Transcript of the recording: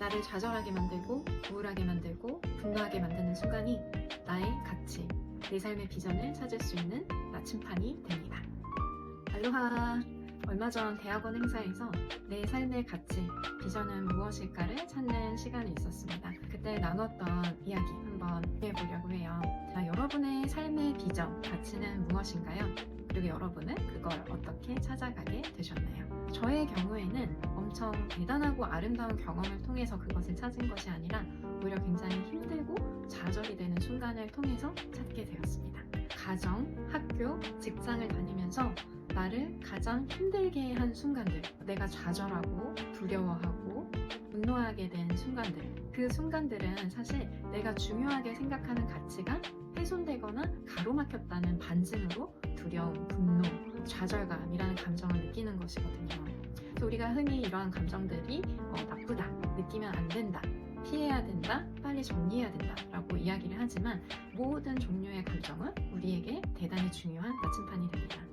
나를 좌절하게 만들고 우울하게 만들고 분노하게 만드는 순간이 나의 가치, 내 삶의 비전을 찾을 수 있는 나침판이 됩니다. 알로하! 얼마 전 대학원 행사에서 내 삶의 가치, 비전은 무엇일까를 찾는 시간이 있었습니다. 그때 나눴던 이야기 한번 해보려고 해요. 자, 여러분의 삶의 비전, 가치는 무엇인가요? 그리고 여러분은 그걸 어떻게 찾아가게 되셨나요? 저의 경우에는 엄청 대단하고 아름다운 경험을 통해서 그것을 찾은 것이 아니라 오히려 굉장히 힘들고 좌절이 되는 순간을 통해서 찾게 되었습니다. 가정, 학교, 직장을 다니면서 나를 가장 힘들게 한 순간들, 내가 좌절하고 두려워하고 분노하게 된 순간들, 그 순간들은 사실 내가 중요하게 생각하는 가치가 훼손되거나 가로막혔다는 반증으로 두려움, 분노, 좌절감이라는 감정을 느끼는 것이거든요. 그래서 우리가 흔히 이러한 감정들이 어, 나쁘다, 느끼면 안 된다, 피해야 된다, 빨리 정리해야 된다 라고 이야기를 하지만 모든 종류의 감정은 우리에게 대단히 중요한 나침판이 됩니다.